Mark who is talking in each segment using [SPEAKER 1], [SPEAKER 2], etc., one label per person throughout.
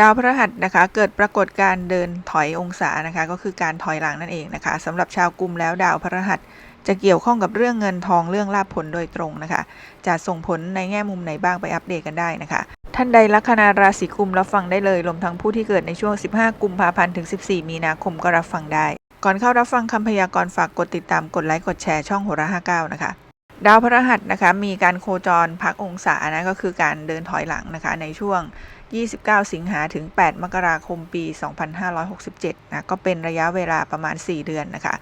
[SPEAKER 1] ดาวพฤหัสนะคะเกิดปรากฏการเดินถอยองศานะคะก็คือการถอยหลังนั่นเองนะคะสำหรับชาวกลุ่มแล้วดาวพฤหัสจะเกี่ยวข้องกับเรื่องเงินทองเรื่องลาภผลโดยตรงนะคะ จะส่งผลในแง่มุมไหนบ้างไปอัปเดตกันได้นะคะ ท่านใดลัคนาราศีกุมรับฟังได้เลยรวมทั้งผู้ที่เกิดในช่วง 15 กุมภาพันธ์ถึง 14 มีนาคมก็รับฟังได้ ก่อนเข้ารับฟังคำพยากรณ์ฝากกดติดตามกดไลค์กดแชร์ช่องโหรา59นะคะดาวพฤหัสนะคะมีการโคจรพักองศานะก็คือการเดินถอยหลังนะคะในช่วง 29 สิงหาถึง 8 มกราคมปี 2567 นะก็เป็นระยะเวลาประมาณ 4 เดือนนะคะ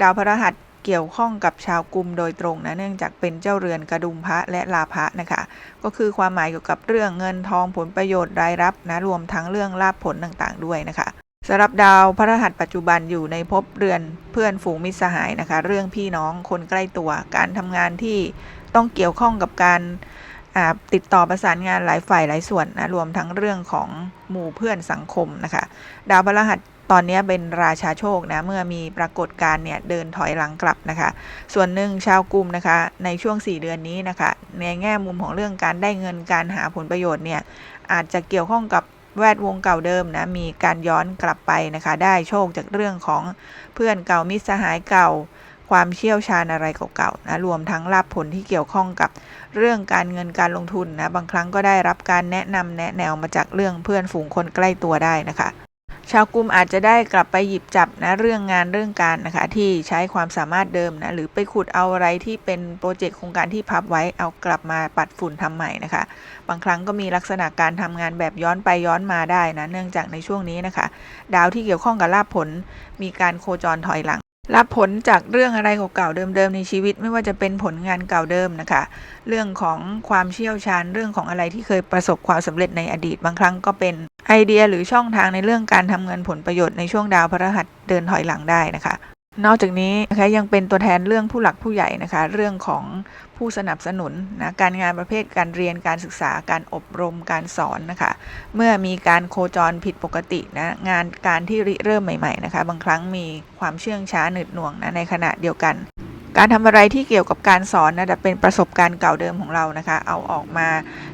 [SPEAKER 1] ดาวพฤหัสเกี่ยวข้องกับชาวกลุ่มโดยตรงนะเนื่องจากเป็นเจ้าเรือนกระดุมพระและลาภะนะคะ ก็คือความหมายเกี่ยวกับเรื่องเงินทองผลประโยชน์รายรับนะรวมทั้งเรื่องลาภผลต่างๆ ด้วยนะคะสำหรับดาวพฤหัสปัจจุบันอยู่ในภพเรือนเพื่อนฝูงมิตรสหายนะคะ เรื่องพี่น้องคนใกล้ตัวการทำงานที่ต้องเกี่ยวข้องกับการ ติดต่อประสานงานหลายฝ่ายหลายส่วนนะรวมทั้งเรื่องของหมู่เพื่อนสังคมนะคะ ดาวพฤหัสตอนนี้เป็นราชาโชคนะเมื่อมีปรากฏการณ์เนี่ยเดินถอยหลังกลับนะคะ ส่วนหนึ่งชาวกลุ่มนะคะ ในช่วง 4 เดือนนี้นะคะ ในแง่มุมของเรื่องการได้เงินการหาผลประโยชน์เนี่ยอาจจะเกี่ยวข้องกับแวดวงเก่าเดิมนะมีการย้อนกลับไปนะคะ ได้โชคจากเรื่องของเพื่อนเก่ามิตรสหายเก่า ความเชี่ยวชาญอะไรเก่าๆนะรวมทั้งลาภผลที่เกี่ยวข้องกับเรื่องการเงินการลงทุนนะบางครั้งก็ได้รับการแนะนำแนะแนวมาจากเรื่องเพื่อนฝูงคนใกล้ตัวได้นะคะชาวกลุ่มอาจจะได้กลับไปหยิบจับนะเรื่องงานเรื่องการนะคะ ที่ใช้ความสามารถเดิมนะหรือไปขุดเอาอะไรที่เป็นโปรเจกต์โครงการที่พับไว้เอากลับมาปัดฝุ่นทำใหม่นะคะ บางครั้งก็มีลักษณะการทำงานแบบย้อนไปย้อนมาได้นะเนื่องจากในช่วงนี้นะคะ ดาวที่เกี่ยวข้องกับลาภผล มีการโคจรถอยหลัง รับผลจากเรื่องอะไรเก่าๆเดิมๆในชีวิตไม่ว่าจะเป็นผลงานเก่าเดิมนะคะ เรื่องของความเชี่ยวชาญเรื่องของอะไรที่เคยประสบความสำเร็จในอดีตบางครั้งก็เป็นไอเดียหรือช่องทางในเรื่องการทำเงินผลประโยชน์ในช่วงดาวพฤหัสเดินถอยหลังได้นะคะ นอกจากนี้นะคะยังเป็นตัวแทนเรื่องผู้หลักผู้ใหญ่นะคะเรื่องของผู้สนับสนุนนะการงานประเภทการเรียนการศึกษาการอบรมการสอนนะคะเมื่อมีการโคจรผิดปกตินะงานการที่ริเริ่มใหม่ๆนะคะบางครั้งมีความเชื่องช้าหนืดหน่วงนะในขณะเดียวกัน การทำอะไรที่เกี่ยวกับการสอนนะจะเป็นประสบการณ์เก่าเดิมของเรานะคะ เอาออกมา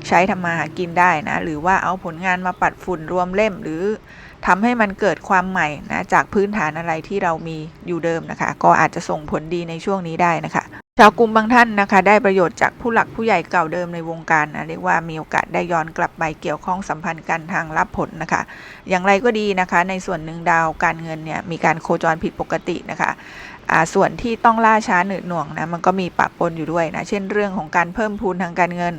[SPEAKER 1] ใช้ทำมาหากินได้นะหรือว่าเอาผลงานมาปัดฝุ่นรวมเล่มหรือ ทำให้มันเกิดความใหม่นะจากพื้นฐานอะไรที่เรามีอยู่เดิมนะคะ ก็อาจจะส่งผลดีในช่วงนี้ได้นะคะ ชาวกลุ่มบางท่านนะคะ ได้ประโยชน์จากผู้หลักผู้ใหญ่เก่าเดิมในวงการนะเรียกว่ามีโอกาสได้ย้อนกลับไปเกี่ยวข้องสัมพันธ์กันทางรับผลนะคะ อย่างไรก็ดีนะคะ ในส่วนหนึ่งดาวการเงินเนี่ยมีการโคจรผิดปกตินะคะ ส่วนที่ต้องล่าช้าหนืดหน่วงนะมันก็มีปะปนอยู่ด้วยนะเช่นเรื่องของการเพิ่มพูนทางการเงิน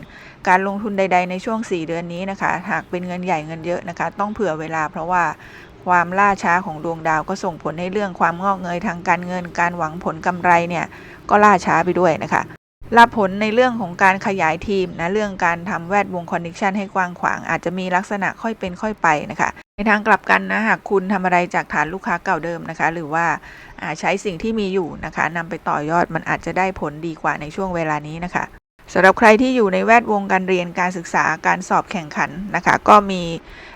[SPEAKER 1] การลงทุนใด ๆ ในช่วง 4 เดือนนี้นะคะ หากเป็นเงินใหญ่เงินเยอะนะคะ ต้องเผื่อเวลาเพราะว่าความล่าช้าของดวงดาวก็ส่งผลให้เรื่องความงอกเงยทางการเงิน การหวังผลกำไรเนี่ยก็ล่าช้าไปด้วยนะคะรับผลในเรื่องของการขยายทีมนะเรื่องการทำแวดวงคอนเนคชันให้กว้างขวาง อาจจะมีลักษณะค่อยเป็นค่อยไปนะคะ ในทางกลับกันนะหากคุณทำอะไรจากฐานลูกค้าเก่าเดิมนะคะ หรือว่าใช้สิ่งที่มีอยู่นะคะนำไปต่อยอดมันอาจจะได้ผลดีกว่าในช่วงเวลานี้นะคะสำหรับใครที่อยู่ในแวดวงการเรียนการศึกษาการสอบแข่งขันนะคะ ก็มี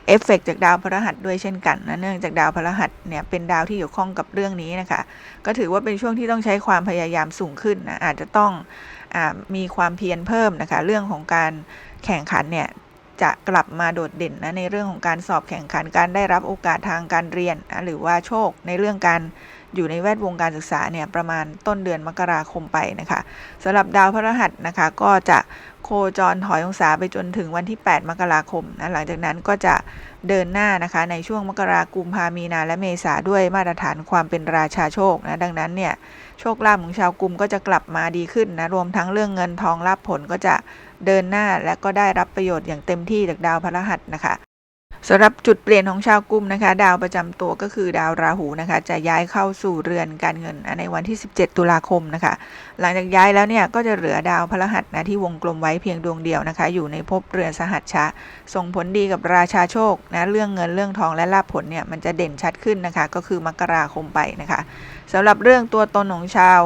[SPEAKER 1] เอฟเฟกต์จากดาวพฤหัสด้วยเช่นกันนะเนื่องจากดาวพฤหัสเนี่ยเป็นดาวที่เกี่ยวข้องกับเรื่องนี้นะคะ ก็ถือว่าเป็นช่วงที่ต้องใช้ความพยายามสูงขึ้นนะอาจจะต้องอมีความเพียรเพิ่มนะคะ เรื่องของการแข่งขันเนี่ย จะกลับมาโดดเด่นนะในเรื่องของการสอบแข่งขันการได้รับโอกาสทางการเรียนนะหรือว่าโชคในเรื่องการ อยู่ในแวดวงการศึกษาเนี่ยประมาณต้นเดือนมกราคมไปนะคะสำหรับดาวพฤหัสนะคะก็จะโคจรถอยองศาไปจนถึงวันที่ 8 มกราคมนะหลังจากนั้นก็จะเดินหน้านะคะในช่วงมกรากุมภามีนาและเมษาด้วยมาตรฐานความเป็นราชาโชคนะดังนั้นเนี่ยโชคลาภของชาวกลุ่มก็จะกลับมาดีขึ้นนะรวมทั้งเรื่องเงินทองรับผลก็จะเดินหน้าและก็ได้รับประโยชน์อย่างเต็มที่จากดาวพฤหัสนะคะ สำหรับจุดเปลี่ยนของชาวกุมนะคะ ดาวประจำตัวก็คือดาวราหูนะคะ จะย้ายเข้าสู่เรือนการเงินในวันที่ 17 ตุลาคมนะคะ หลังจากย้ายแล้วเนี่ยก็จะเหลือดาวพฤหัสนะที่วงกลมไว้เพียงดวงเดียวนะคะ อยู่ในภพเรือนสหัชชะ ส่งผลดีกับราชาโชคนะเรื่องเงินเรื่องทองและลาภผลเนี่ยมันจะเด่นชัดขึ้นนะคะ ก็คือมกราคมไปนะคะสำหรับเรื่องตัวตนของชาว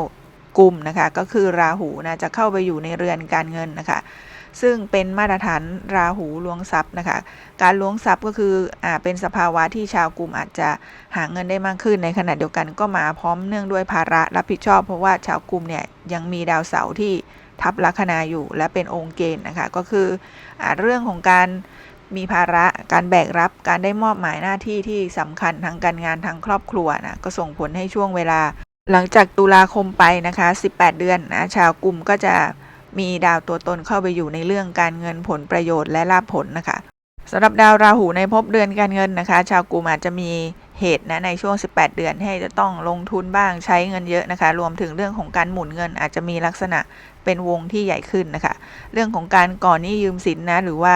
[SPEAKER 1] กุมนะคะ ก็คือราหูนะจะเข้าไปอยู่ในเรือนการเงินนะคะ ซึ่งเป็นมาตรฐานราหูล้วงทรัพย์นะคะ การล้วงทรัพย์ก็คืออเป็นสภาวะที่ชาวกลุ่มอาจจะหาเงินได้มากขึ้นในขณะเดียวกันก็มาพร้อมเนื่องด้วยภาระรับผิดชอบ เพราะว่าชาวกลุ่มเนี่ยยังมีดาวเสาร์ที่ทับลัคนาอยู่และเป็นองค์เกณฑ์นะคะ ก็คืออเรื่องของการมีภาระการแบกรับการได้มอบหมายหน้าที่ที่สำคัญทั้งการงานทั้งครอบครัวนะก็ส่งผลให้ช่วงเวลา หลังจากตุลาคมไปนะคะ 18 เดือนนะชาวกลุ่มก็จะ มีดาวตัวตนเข้าไปอยู่ในเรื่องการเงินผลประโยชน์และลาภผลนะคะสำหรับดาวราหูในภพเดือนการเงินนะคะ ชาวกลุ่มอาจจะมีเหตุนะในช่วง 18 เดือนให้จะต้องลงทุนบ้างใช้เงินเยอะนะคะ รวมถึงเรื่องของการหมุนเงินอาจจะมีลักษณะเป็นวงที่ใหญ่ขึ้นนะคะ เรื่องของการก่อนหนี้ยืมสินนะหรือว่า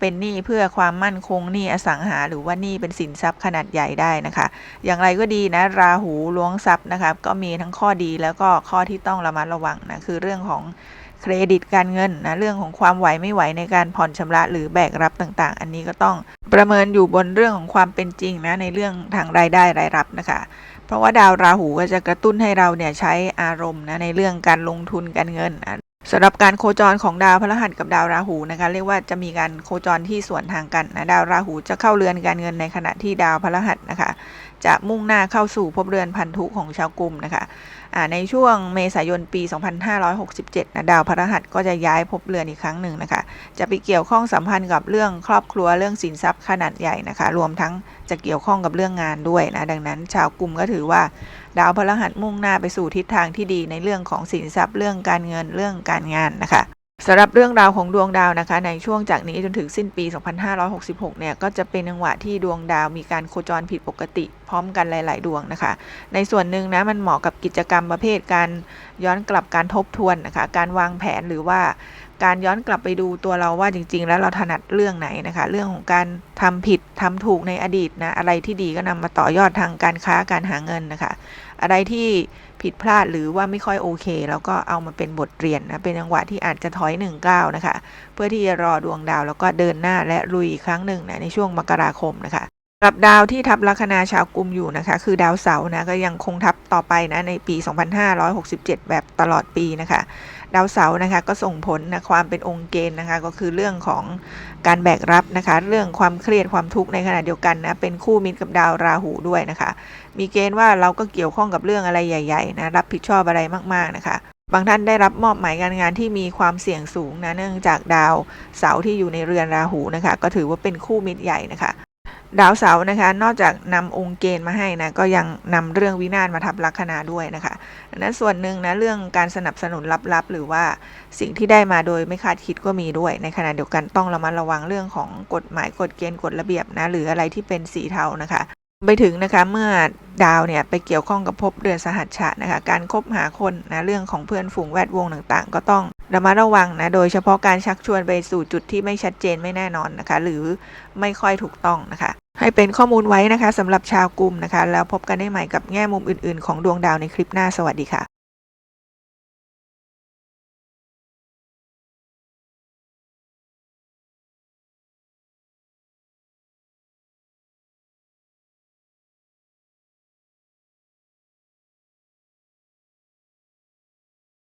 [SPEAKER 1] เป็นหนี้เพื่อความมั่นคงหนี้อสังหา หรือว่าหนี้เป็นสินทรัพย์ขนาดใหญ่ได้นะคะ อย่างไรก็ดีนะราหูล้วงทรัพย์นะคะก็มีทั้งข้อดีแล้วก็ข้อที่ต้องระมัดระวังนะคือเรื่องของ เครดิตการเงินนะเรื่องของความไหวไม่ไหวในการผ่อนชำระหรือแบกรับต่างๆ อันนี้ก็ต้องประเมินอยู่บนเรื่องของความเป็นจริงนะในเรื่องทางรายได้รายรับนะคะ เพราะว่าดาวราหูก็จะกระตุ้นให้เราเนี่ยใช้อารมณ์นะในเรื่องการลงทุนการเงินอะสำหรับการโคจรของดาวพฤหัสกับดาวราหูนะคะ เรียกว่าจะมีการโคจรที่สวนทางกันนะดาวราหูจะเข้าเรือนการเงินในขณะที่ดาวพฤหัสนะคะ จะมุ่งหน้าเข้าสู่ภพเรือนพันธุของชาวกลุ่มนะคะในช่วงเมษายนปี 2567นะดาวพฤหัสก็จะย้ายภพเรือนอีกครั้งหนึ่งนะคะ จะไปเกี่ยวข้องสัมพันธ์กับเรื่องครอบครัวเรื่องสินทรัพย์ขนาดใหญ่นะคะ รวมทั้งจะเกี่ยวข้องกับเรื่องงานด้วยนะดังนั้น ชาวกลุ่มก็ถือว่า ดาวพฤหัสมุ่งหน้าไปสู่ทิศทางที่ดีในเรื่องของสินทรัพย์เรื่องการเงินเรื่องการงานนะคะ สำหรับเรื่องราวของดวงดาวนะคะ ในช่วงจากนี้จนถึงสิ้นปี 2566 เนี่ย ก็จะเป็นจังหวะที่ดวงดาวมีการโคจรผิดปกติ พร้อมกันหลาย ๆ ดวงนะคะ ในส่วนหนึ่งนะมันเหมาะกับกิจกรรมประเภทการย้อนกลับการทบทวนนะคะ การวางแผนหรือว่า การย้อนกลับไปดูตัวเราว่าจริง ๆ แล้วเราถนัดเรื่องไหนนะคะ เรื่องของการทำผิดทำถูกในอดีตนะอะไรที่ดีก็นำมาต่อยอดทางการค้าการหาเงินนะคะ อะไรที่ผิดพลาดหรือว่าไม่ค่อยโอเคแล้วก็เอามาเป็นบทเรียนนะเป็นจังหวะที่อาจจะถอยหนึ่งก้าวนะคะ เพื่อที่จะรอดวงดาวแล้วก็เดินหน้าและลุยอีกครั้งหนึ่งนะในช่วงมกราคมนะคะ หลับดาวที่ทับลัคนาชาวกุมอยู่นะคะ คือดาวเสาร์นะก็ยังคงทับต่อไปนะในปี 2567 แบบตลอดปีนะคะ ดาวเสาร์นะคะก็ส่งผลนะความเป็นองค์เกณฑ์นะคะ ก็คือเรื่องของการแบกรับนะคะ เรื่องความเครียดความทุกข์ในขณะเดียวกันนะเป็นคู่มิตรกับดาวราหูด้วยนะคะ มีเกณฑ์ว่าเราก็เกี่ยวข้องกับเรื่องอะไรใหญ่ๆนะรับผิดชอบอะไรมากๆนะคะบางท่านได้รับมอบหมายการงานที่มีความเสี่ยงสูงนะเนื่องจากดาวเสาร์ที่อยู่ในเรือนราหูนะคะ ก็ถือว่าเป็นคู่มิตรใหญ่นะคะ ดาวเสาร์นะคะ นอกจากนำองค์เกณฑ์มาให้นะ ก็ยังนำเรื่องวินาศมาทับลัคนาด้วยนะคะดังนั้นส่วนหนึ่งนะเรื่องการสนับสนุนลับๆ หรือว่าสิ่งที่ได้มาโดยไม่คาดคิดก็มีด้วย ในขณะเดียวกันต้องระมัดระวังเรื่องของกฎหมายกฎเกณฑ์กฎระเบียบนะหรืออะไรที่เป็นสีเทานะคะ ไปถึงนะคะเมื่อดาวเนี่ยไปเกี่ยวข้องกับภพเรือนสหัชชะนะคะการคบหาคนนะเรื่องของเพื่อนฝูงแวดวงต่างๆ ก็ต้องระมัดระวังนะโดยเฉพาะการชักชวนไปสู่จุดที่ไม่ชัดเจนไม่แน่นอนนะคะ หรือไม่ค่อยถูกต้องนะคะ ให้เป็นข้อมูลไว้นะคะสำหรับชาวกลุ่มนะคะ แล้วพบกันได้ใหม่กับแง่มุมอื่นๆ ของดวงดาวในคลิปหน้าสวัสดีค่ะ